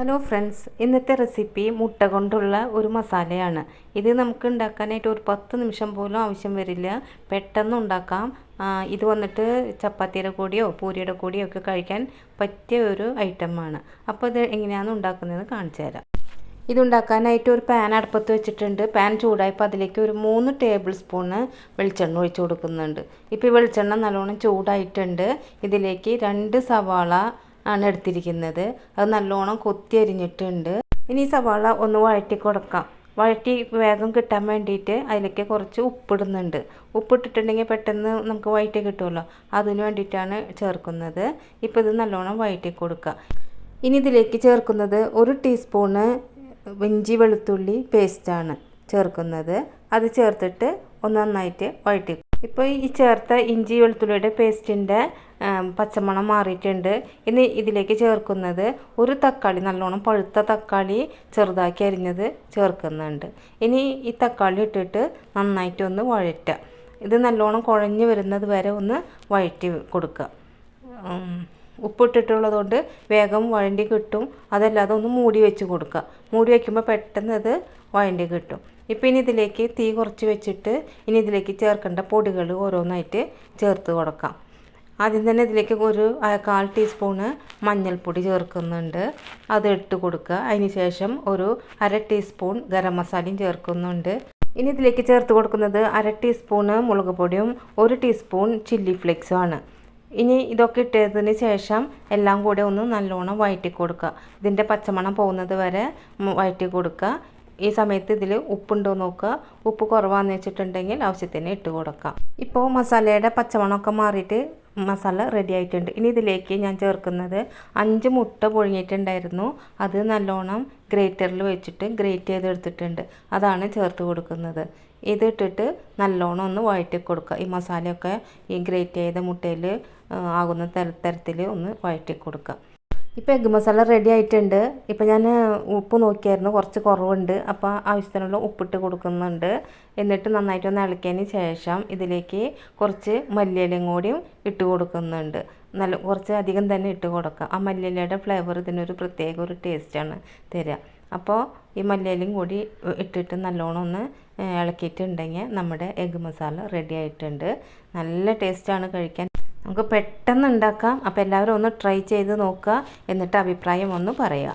Hello friends ഇന്നത്തെ recipe മുട്ട കൊണ്ടുള്ള ഒരു മസാലയാണ്. ഇത് നമുക്ക് ഉണ്ടാക്കാനായിട്ട് ഒരു പത്ത് നിമിഷം പോലും ആവശ്യം വരില്ല. പെട്ടെന്ന് ഉണ്ടാക്കാം. ഇത് വന്നിട്ട് ചപ്പാത്തിയുടെ കൂടിയോ പൂരിയുടെ കൂടിയോ ഒക്കെ കഴിക്കാൻ പറ്റിയ ഒരു ഐറ്റമാണ് അപ്പോൾ ഇത് എങ്ങനെയാണ് ഉണ്ടാക്കുന്നത് കാണിച്ചു തരാം. ഇതുണ്ടാക്കാനായിട്ട് ഒരു പാൻ അടുപ്പത്ത് വെച്ചിട്ടുണ്ട്. പാൻ ചൂടായപ്പോൾ അതിലേക്ക് ഒരു മൂന്ന് ടേബിൾ സ്പൂണ് വെളിച്ചെണ്ണ ഒഴിച്ചു കൊടുക്കുന്നുണ്ട്. ഇപ്പോൾ ഈ വെളിച്ചെണ്ണ നല്ലോണം ചൂടായിട്ടുണ്ട്. ഇതിലേക്ക് രണ്ട് സവാള ആണ് എടുത്തിരിക്കുന്നത്. അത് നല്ലോണം കൊത്തി അരിഞ്ഞിട്ടുണ്ട്. ഇനി സവാള ഒന്ന് വഴറ്റി കൊടുക്കാം. വഴറ്റി വേഗം കിട്ടാൻ വേണ്ടിയിട്ട് അതിലേക്ക് കുറച്ച് ഉപ്പിടുന്നുണ്ട്. ഉപ്പിട്ടിട്ടുണ്ടെങ്കിൽ പെട്ടെന്ന് നമുക്ക് വഴറ്റി കിട്ടുമല്ലോ. അതിന് വേണ്ടിയിട്ടാണ് ചേർക്കുന്നത്. ഇപ്പോൾ ഇത് നല്ലോണം വഴറ്റി കൊടുക്കുക. ഇനി ഇതിലേക്ക് ചേർക്കുന്നത് ഒരു ടീസ്പൂണ് ഇഞ്ചി വെളുത്തുള്ളി പേസ്റ്റാണ് ചേർക്കുന്നത്. അത് ചേർത്തിട്ട് ഒന്ന് നന്നായിട്ട് വഴറ്റി ഇപ്പോൾ ഈ ചേർത്ത ഇഞ്ചി വെളുത്തുള്ളിയുടെ പേസ്റ്റിന്റെ പച്ചമണം മാറിയിട്ടുണ്ട്. ഇനി ഇതിലേക്ക് ചേർക്കുന്നത് ഒരു തക്കാളി നല്ലോണം പഴുത്ത തക്കാളി ചെറുതാക്കി അരിഞ്ഞത് ചേർക്കുന്നുണ്ട്. ഇനി ഈ തക്കാളി ഇട്ടിട്ട് നന്നായിട്ടൊന്ന് വഴറ്റുക. ഇത് നല്ലോണം കുഴഞ്ഞു വരുന്നത് വരെ ഒന്ന് വഴറ്റി കൊടുക്കുക. ഉപ്പിട്ടിട്ടുള്ളതുകൊണ്ട് വേഗം വഴണ്ടി കിട്ടും. അതല്ലാതെ ഒന്ന് മൂടി വെച്ച് കൊടുക്കുക. മൂടി വയ്ക്കുമ്പോൾ പെട്ടെന്ന് അത് വഴണ്ടി കിട്ടും. ഇപ്പം ഇനി ഇതിലേക്ക് തീ കുറച്ച് വെച്ചിട്ട് ഇനി ഇതിലേക്ക് ചേർക്കേണ്ട പൊടികൾ ഓരോന്നായിട്ട് ചേർത്ത് കൊടുക്കാം. ആദ്യം തന്നെ ഇതിലേക്ക് ഒരു കാൽ ടീസ്പൂണ് മഞ്ഞൾപ്പൊടി ചേർക്കുന്നുണ്ട്. അത് ഇട്ട് കൊടുക്കുക. അതിന് ശേഷം ഒരു അര ടീസ്പൂൺ ഗരം മസാലയും ചേർക്കുന്നുണ്ട്. ഇനി ഇതിലേക്ക് ചേർത്ത് കൊടുക്കുന്നത് അര ടീസ്പൂണ് മുളക് പൊടിയും ഒരു ടീസ്പൂൺ ചില്ലി ഫ്ലേക്സും ആണ്. ഇനി ഇതൊക്കെ ഇട്ടതിന് ശേഷം എല്ലാം കൂടെ ഒന്ന് നല്ലോണം വഴറ്റി കൊടുക്കുക. ഇതിന്റെ പച്ചമണം പോകുന്നത് വരെ വഴറ്റി കൊടുക്കുക. ഈ സമയത്ത് ഇതിൽ ഉപ്പുണ്ടോ നോക്കുക. ഉപ്പ് കുറവാന്ന് വെച്ചിട്ടുണ്ടെങ്കിൽ ആവശ്യത്തിന് ഇട്ട് കൊടുക്കാം ഇപ്പോൾ മസാലയുടെ പച്ചമണമൊക്കെ മാറിയിട്ട് മസാല റെഡി ആയിട്ടുണ്ട്. ഇനി ഇതിലേക്ക് ഞാൻ ചേർക്കുന്നത് അഞ്ച് മുട്ട പുഴുങ്ങിയിട്ടുണ്ടായിരുന്നു. അത് നല്ലോണം ഗ്രേറ്ററിൽ വെച്ചിട്ട് ഗ്രേറ്റ് ചെയ്തെടുത്തിട്ടുണ്ട്. അതാണ് ചേർത്ത് കൊടുക്കുന്നത്. ഇതിട്ടിട്ട് നല്ലോണം ഒന്ന് വഴറ്റി കൊടുക്കുക. ഈ മസാലയൊക്കെ ഈ ഗ്രേറ്റ് ചെയ്ത മുട്ടയിൽ ആകുന്ന തര തരത്തിൽ ഒന്ന് വഴറ്റി കൊടുക്കുക. ഇപ്പോൾ എഗ്ഗ് മസാല റെഡി ആയിട്ടുണ്ട്. ഇപ്പോൾ ഞാൻ ഉപ്പ് നോക്കിയായിരുന്നു. കുറച്ച് കുറവുണ്ട്. അപ്പോൾ ആവശ്യത്തിനുള്ള ഉപ്പിട്ട് കൊടുക്കുന്നുണ്ട്. എന്നിട്ട് നന്നായിട്ട് ഒന്ന് ഇളക്കിയതിന് ശേഷം ഇതിലേക്ക് കുറച്ച് മല്ലിയിലയും കൂടിയും ഇട്ട് കൊടുക്കുന്നുണ്ട്. നല്ല കുറച്ച് അധികം തന്നെ ഇട്ട് കൊടുക്കുക ആ മല്ലിയിലയുടെ ഫ്ലേവർ ഇതിനൊരു പ്രത്യേക ഒരു ടേസ്റ്റാണ് തരിക അപ്പോൾ ഈ മല്ലിയിലയും കൂടി ഇട്ടിട്ട് നല്ലോണം ഒന്ന് ഇളക്കിയിട്ടുണ്ടെങ്കിൽ നമ്മുടെ എഗ്ഗ് മസാല റെഡി ആയിട്ടുണ്ട്. നല്ല ടേസ്റ്റാണ് കഴിക്കാൻ. നമുക്ക് പെട്ടെന്ന് ഉണ്ടാക്കാം അപ്പോൾ എല്ലാവരും ഒന്ന് ട്രൈ ചെയ്ത് നോക്കുക. എന്നിട്ട് അഭിപ്രായം ഒന്ന് പറയുക.